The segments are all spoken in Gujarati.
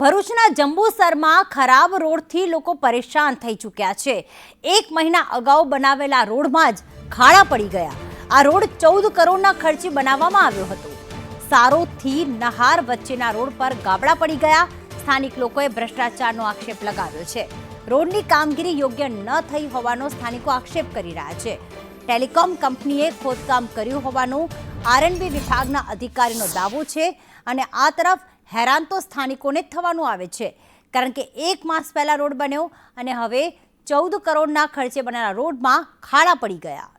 ભરૂચના જંબુસરમાં ખરાબ રોડથી લોકો પરેશાન થઈ ચૂક્યા છે. એક મહિના અગાઉ બનાવેલા રોડમાં જ ખાડા પડી ગયા. આ રોડ ચૌદ કરોડના ખર્ચે બનાવવામાં આવ્યો હતો. સારોથી નહાર વચ્ચેના રોડ પર ગાબડા પડી ગયા. સ્થાનિક લોકોએ ભ્રષ્ટાચારનો આક્ષેપ લગાવ્યો છે. રોડની કામગીરી યોગ્ય ન થઈ હોવાનો સ્થાનિકો આક્ષેપ કરી રહ્યા છે. ટેલિકોમ કંપનીએ ખોદકામ કર્યું હોવાનું આરએનબી વિભાગના અધિકારીનો દાવો છે અને આ તરફ હેરાન તો સ્થાનિકોને જ થવાનું આવે છે કારણ કે એક માસ પહેલા રોડ બન્યો અને હવે ચૌદ કરોડના ખર્ચે બનેલા રોડમાં ખાડા પડી ગયા.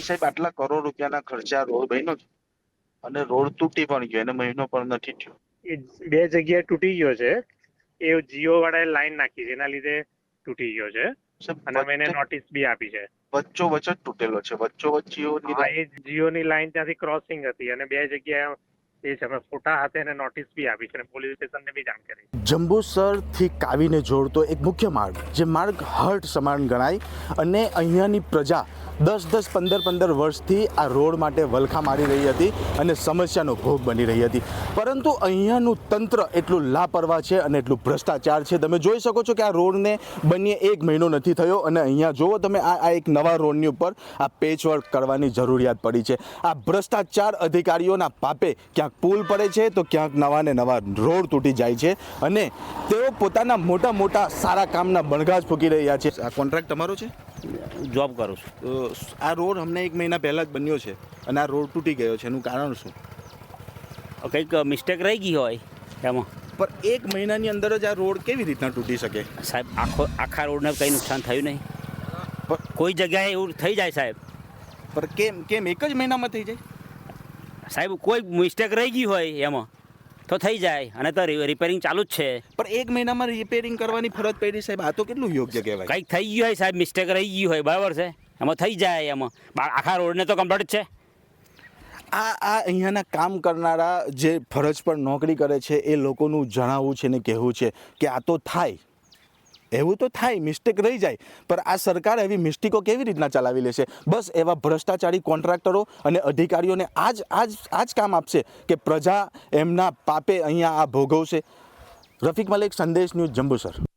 સાહેબ આટલા કરોડ રૂપિયાના ખર્ચા રોડ બન્યો છે? અને રોડ તૂટી પણ ગયો એને મહિનો પણ નથી થયો. એ બે જગ્યાએ તૂટી ગયો છે. એ જીઓ વાળાએ લાઈન નાખી છે એના લીધે તૂટી ગયો છે. અને મેં એને નોટિસ બી આપી છે. વચ્ચો વચ્ચ જ તૂટેલો છે. વચ્ચો વચ્ચ જીઓ ની એ લાઈન ત્યાંથી ક્રોસિંગ હતી અને બે જગ્યાએ એ છે અમે ફોટા હાથે એને નોટિસ બી આપી છે અને પોલીસ સ્ટેશનને બી જાણ કરી જંબુસરથી કાવીને જોડતો એક મુખ્ય માર્ગ, જે માર્ગ હર્ટ સમાન ગણાય અને અહીંયાની પ્રજા દસ દસ પંદર પંદર વર્ષથી આ રોડ માટે વલખા મારી રહી હતી અને સમસ્યાનો ભોગ બની રહી હતી. પરંતુ અહીંયાનું તંત્ર એટલું લાપરવાહ છે અને એટલું ભ્રષ્ટાચાર છે. તમે જોઈ શકો છો કે આ રોડને બનીએ એક મહિનો નથી થયો અને અહીંયા જુઓ તમે આ આ એક નવા રોડની ઉપર આ પેચવર્ક કરવાની જરૂરિયાત પડી છે. આ ભ્રષ્ટાચાર અધિકારીઓના પાપે ક્યાંક પુલ પડે છે તો ક્યાંક નવા ને નવા રોડ તૂટી જાય છે અને તેઓ પોતાના મોટા મોટા સારા કામના બણગાજ ફૂકી રહ્યા છે. આ કોન્ટ્રાક્ટ તમારો છે? જોબ કરું છું. તો આ રોડ હમણાં એક મહિના પહેલાં જ બન્યો છે અને આ રોડ તૂટી ગયો છે એનું કારણ શું? કંઈક મિસ્ટેક રહી ગઈ હોય એમાં. પણ એક મહિનાની અંદર જ આ રોડ કેવી રીતના તૂટી શકે? સાહેબ આખો આખા રોડને કંઈ નુકસાન થયું નહીં. પણ કોઈ જગ્યાએ એવું થઈ જાય સાહેબ. પણ કેમ કેમ? એક જ મહિનામાં થઈ જાય? સાહેબ કોઈ મિસ્ટેક રહી ગઈ હોય એમાં તો થઈ જાય અને તો રિપેરિંગ ચાલુ જ છે. પણ એક મહિનામાં રિપેરિંગ કરવાની ફરજ પડી સાહેબ આ તો કેટલું યોગ્ય કહેવાય? કંઈક થઈ ગયું હોય સાહેબ મિસ્ટેક રહી ગઈ હોય બરાબર છે? એમાં થઈ જાય એમાં. આખા રોડને તો કમ્પ્લીટ છે. આ આ અહીંયાના કામ કરનારા જે ફરજ પર નોકરી કરે છે એ લોકોનું જણાવવું છે ને કહેવું છે કે આ તો થાય. એવું તો થાય મિસ્ટેક રહી જાય. પણ આ સરકાર એવી મિસ્ટેકો કેવી રીતના ચલાવી લેશે? બસ એવા ભ્રષ્ટાચારી કોન્ટ્રાક્ટરો અને અધિકારીઓને આજ આજ આજ કામ આપશે કે પ્રજા એમના પાપે અહીંયા આ ભોગવશે. રફીક મલિક, સંદેશ ન્યૂઝ, જંબુસર.